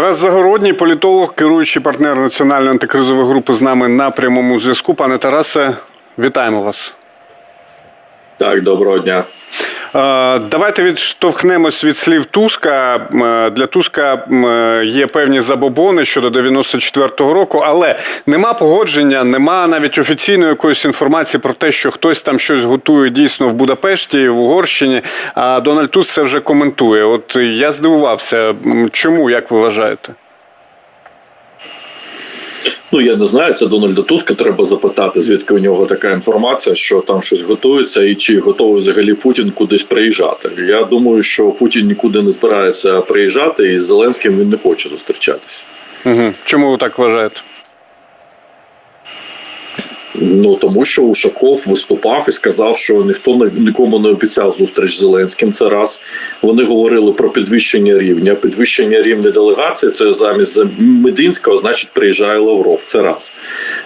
Тарас Загородній, політолог, керуючий партнер національної антикризової групи з нами на прямому зв'язку. Пане Тарасе, вітаємо вас. Так, доброго дня. Е, Давайте відштовхнемось від слів Туска. Е, Для Туска е, є певні забобони щодо 94-го року, але нема погодження, нема навіть офіційної якоїсь інформації про те, що хтось там щось готує дійсно в Будапешті, в Угорщині. А Дональд Туск це вже коментує. От я здивувався. Чому, як ви вважаєте? Ну я не знаю, це Дональда Туска. Треба запитати, звідки у нього така інформація, що там щось готується, і чи готовий взагалі Путін кудись приїжджати. Я думаю, що Путін нікуди не збирається приїжджати, і з Зеленським він не хоче зустрічатися. Угу. Чому ви так вважаєте? Ну тому що Ушаков виступав і сказав, що ніхто нікому не обіцяв зустріч з Зеленським. Це раз вони говорили про підвищення рівня. Підвищення рівня делегації це замість Мединського, значить, приїжджає Лавров. Це раз.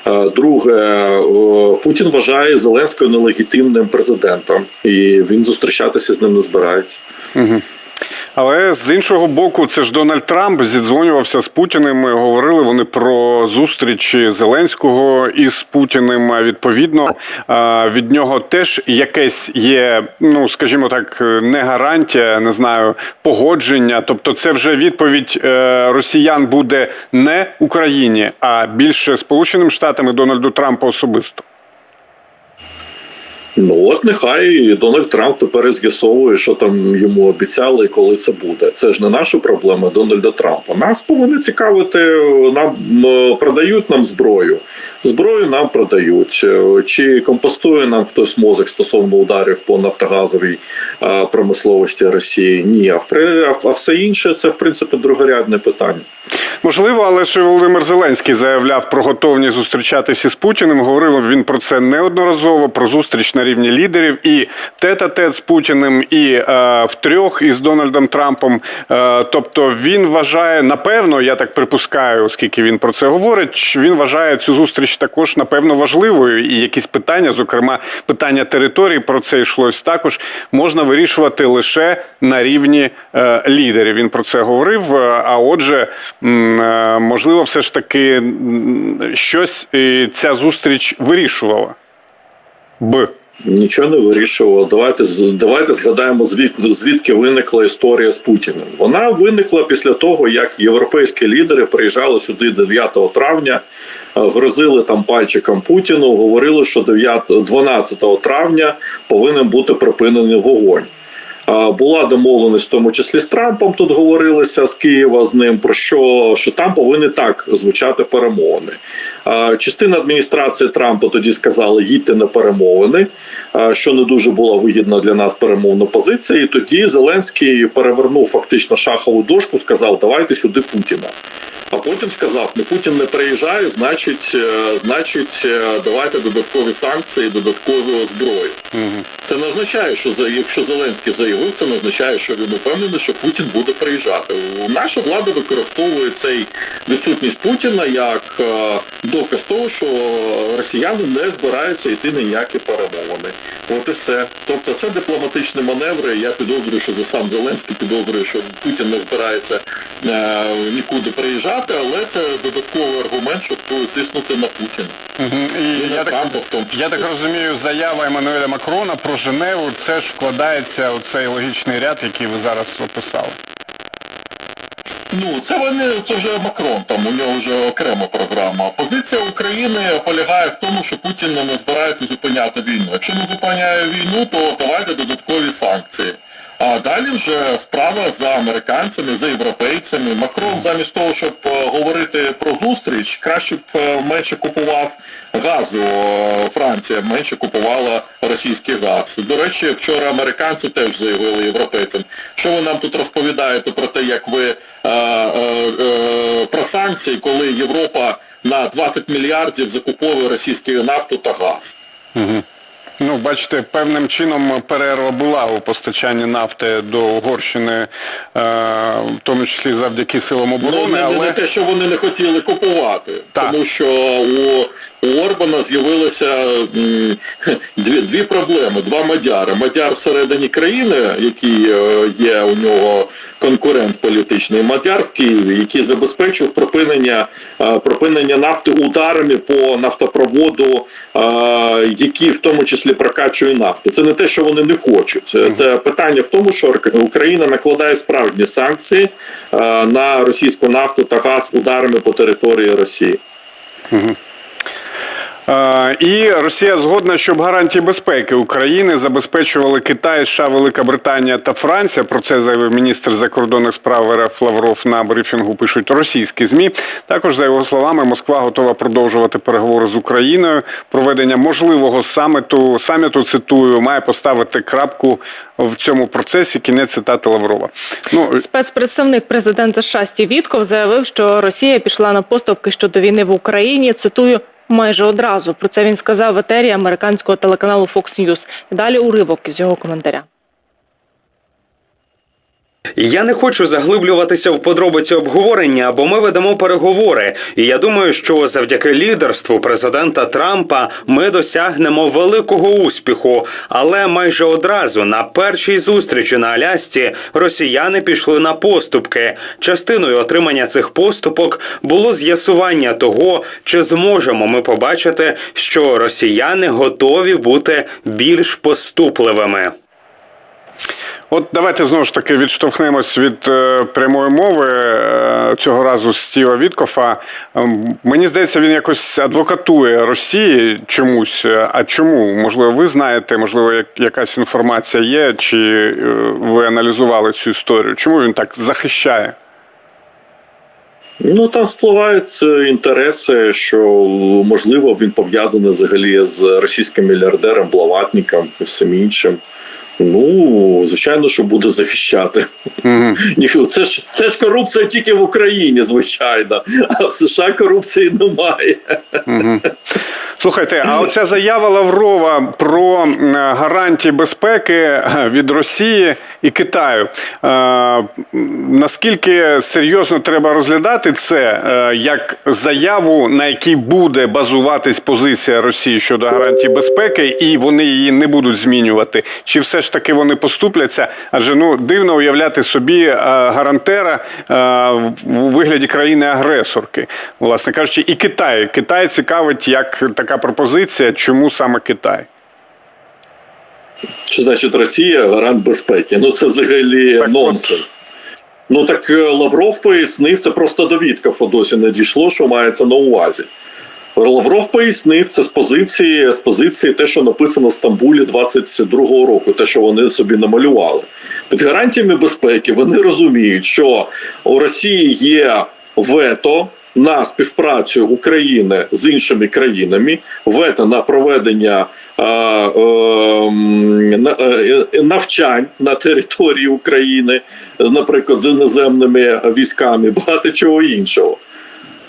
Е, Друге, е, Путін вважає Зеленського нелегітимним президентом, і він зустрічатися з ним не збирається. Але з іншого боку, це ж Дональд Трамп зідзвонювався з Путіним. і Говорили вони про зустріч Зеленського із Путіним. Відповідно, від нього теж якесь є, ну скажімо так, не гарантія, не знаю, погодження. Тобто, це вже відповідь е, росіян буде не Україні, а більше Сполученим Штатам Дональду Трампу особисто. Ну от нехай Дональд Трамп тепер з'ясовує, що там йому обіцяли і коли це буде. Це ж не наша проблема Дональда Трампа. Нас повинні цікавити, нам продають нам зброю. Зброю нам продають. Е, Чи компостує нам хтось мозок стосовно ударів по нафтогазовій е, промисловості Росії? Ні, а впри- а все інше це в принципі другорядне питання. Можливо, але і Володимир Зеленський заявляв про готовність зустрічатися з Путіним. Говорив він про це неодноразово, про зустріч на рівні лідерів і тет-а-тет з Путіним, і е, втрьох із Дональдом Трампом. Е, тобто він вважає, напевно, я так припускаю, оскільки він про це говорить. Він вважає цю зустріч також напевно важливою. І якісь питання, зокрема питання території, про це йшлось також можна вирішувати лише на рівні е, лідерів. Він про це говорив. Е, А отже, можливо, все ж таки щось е, ця зустріч вирішувала. Б. Нічого не вирішувало. Давайте давайте згадаємо звідки, звідки виникла історія з Путіним. Вона виникла після того, як європейські лідери приїжджали сюди 9 травня, е, грозили там пальчиком Путіну, говорили, що 9, 12 травня повинен бути припинений вогонь. Була домовленість, в тому числі з Трампом. Тут говорилося з Києва з ним про що, що там повинні так звучати перемовини. Частина адміністрації Трампа тоді сказала їдьте на перемовини, що не дуже була вигідна для нас перемовна позиція. І тоді Зеленський перевернув фактично шахову дошку, сказав: давайте сюди Путіна. А потім сказав: ну Путін не приїжджає, значить, е, значить, е, давайте додаткові санкції, додаткову зброю. Це не означає, що якщо Зеленський заявив, це не означає, що він упевнений, що Путін буде приїжджати. Наша влада використовує цей відсутність Путіна як е, доказ того, що росіяни не збираються йти на ніякі перемовини. От і все. Тобто це дипломатичні маневри. Я підозрюю, що за сам Зеленський підозрює, що Путін не збирається е, нікуди приїжджати, але це додатковий аргумент, щоб тиснути на Путіна. І і я так, Трампа в тому числі. я так розумію, заява Еммануеля Макрона про Женеву це ж вкладається у цей логічний ряд, який ви зараз описали. Ну, це вони це вже Макрон, там у нього вже окрема програма. Позиція України полягає в тому, що Путін не збирається зупиняти війну. Якщо не зупиняє війну, то давайте додаткові санкції. А далі вже справа за американцями, за європейцями. Макрон замість того, щоб е, говорити про зустріч, краще б е, менше купував газу. Е, Франція менше купувала російський газ. До речі, вчора американці теж заявили європейцям, що ви нам тут розповідаєте про те, як ви е, е, е, про санкції, коли Європа на 20 мільярдів закуповує російську нафту та газ. Ну, бачите, певним чином перерва була у постачанні нафти до Угорщини, е, в тому числі завдяки силам Ну, оборони, не, не але те, що вони не хотіли купувати, Так. тому що у Орбана з'явилися дві, дві проблеми, два мадяри. Мадяр всередині країни, який е, є у нього конкурент політичний Мадяр в Києві, який забезпечив припинення е, припинення нафти ударами по нафтопроводу, е, який в тому числі прокачує нафту. Це не те, що вони не хочуть. Це, це питання в тому, що Україна накладає справжні санкції на російську нафту та газ ударами по території Росії. Е, І Росія згодна, щоб гарантії безпеки України забезпечували Китай, США, Велика Британія та Франція. Про це заявив міністр закордонних справ РФ Лавров на брифінгу. Пишуть російські змі. Також за його словами, Москва готова продовжувати переговори з Україною. Проведення можливого саміту саміту цитую має поставити крапку в цьому процесі. Кінець цитати Лаврова. Ну Спецпредставник президента США Стів Вітков заявив, що Росія пішла на поступки щодо війни в Україні. Цитую. Майже одразу про це він сказав в етері американського телеканалу Fox News. Далі уривок із його коментаря. Я не хочу заглиблюватися в подробиці обговорення, бо ми ведемо переговори. І я думаю, що завдяки лідерству президента Трампа ми досягнемо великого успіху. Але майже одразу на першій зустрічі на Алясці росіяни пішли на поступки. Частиною отримання цих поступок було з'ясування того, чи зможемо ми побачити, що росіяни готові бути більш поступливими. От давайте знову ж таки відштовхнемось від е, прямої мови е, цього разу Стіва Віткофа. Ем, мені здається, він якось адвокатує Росії чомусь. Е, А чому? Можливо, ви знаєте, можливо, як, якась інформація є, чи е, ви аналізували цю історію? Чому він так захищає? Ну там спливають е, інтереси, що можливо він пов'язаний взагалі з російським мільярдером, Блаватником і всім іншим. Ну, звичайно, що буде захищати. Угу. це ж це ж корупція тільки в Україні, звичайно, а в США корупції немає. Слухайте, а оця заява Лаврова про гарантії безпеки е, від Росії і Китаю. е, Наскільки серйозно треба розглядати це е, як заяву, на якій буде базуватись позиція Росії щодо гарантій безпеки, і вони її не будуть змінювати? Чи все ж таки вони поступляться? Адже ну дивно уявляти собі гарантера у вигляді країни-агресорки, власне кажучи, і Китай. Китай цікавить як така пропозиція, чому саме Китай? Що значить Росія гарант безпеки? Ну це взагалі Так от. нонсенс. Ну так е, Лавров пояснив, це просто до Віткафа досі не дійшло, що мається на увазі. Лавров пояснив це з позиції, з позиції те, що написано в Стамбулі 22-го року, те, що вони собі намалювали. Під гарантіями безпеки вони розуміють, що у Росії є вето на співпрацю України з іншими країнами, вето на проведення е, е, на- е, навчань на території України, наприклад, з іноземними військами, багато чого іншого.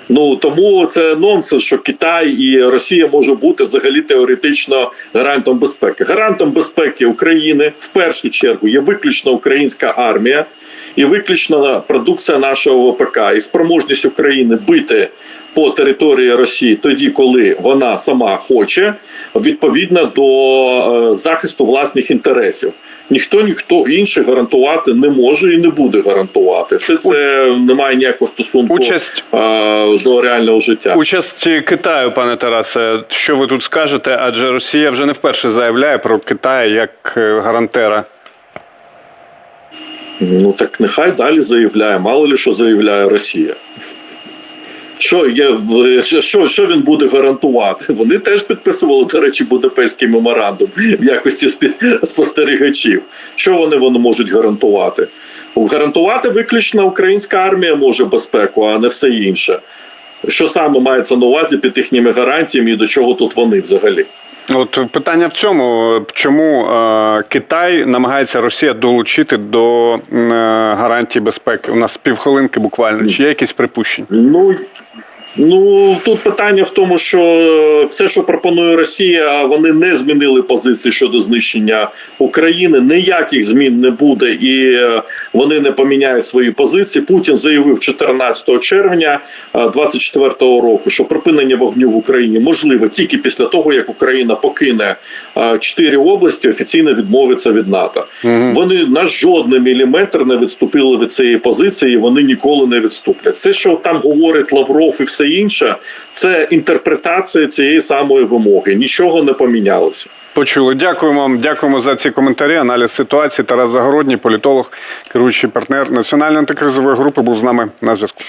Ну тому це нонсенс, що Китай і Росія може бути взагалі теоретично гарантом безпеки. Гарантом безпеки України в першу чергу є виключно українська армія і виключно продукція нашого ВПК і спроможність України бити по території Росії тоді, коли вона сама хоче, відповідно до е, захисту власних інтересів. Ніхто ніхто інший гарантувати не може і не буде гарантувати. Все це не має ніякого стосунку Участь е, до реального життя. Участь Китаю, пане Тарасе, що ви тут скажете? Адже Росія вже не вперше заявляє про Китай як е, гарантера. Ну так нехай далі заявляє, мало ли що заявляє Росія. Що є що, що він буде гарантувати? Вони теж підписували, до речі, Будапештський меморандум в якості спостерігачів. Що вони, вони можуть гарантувати? Гарантувати виключно українська армія може безпеку, а не все інше. Що саме мається на увазі під їхніми гарантіями і до чого тут вони взагалі? От питання в цьому, чому е, Китай намагається Росія долучити до е, гарантій безпеки? У нас півхвилинки буквально. Чи є якісь припущення? Ну, ну тут питання в тому, що е, все, що пропонує Росія, вони не змінили позиції щодо знищення України. Ніяких змін не буде, і е, вони не поміняють свої позиції. Путін заявив 14 червня 24 року, що припинення вогню в Україні можливе тільки після того, як Україна покине чотири області офіційно відмовиться від НАТО. Вони на жодний міліметр не відступили від цієї позиції. і Вони ніколи не відступлять. Все, що там говорить Лавров і все інше, це інтерпретація цієї самої вимоги. Нічого не помінялося. Почули. Дякуємо вам. Дякуємо за ці коментарі. Аналіз ситуації. Тарас Загородній, політолог, керуючий партнер національної антикризової групи, був з нами на зв'язку.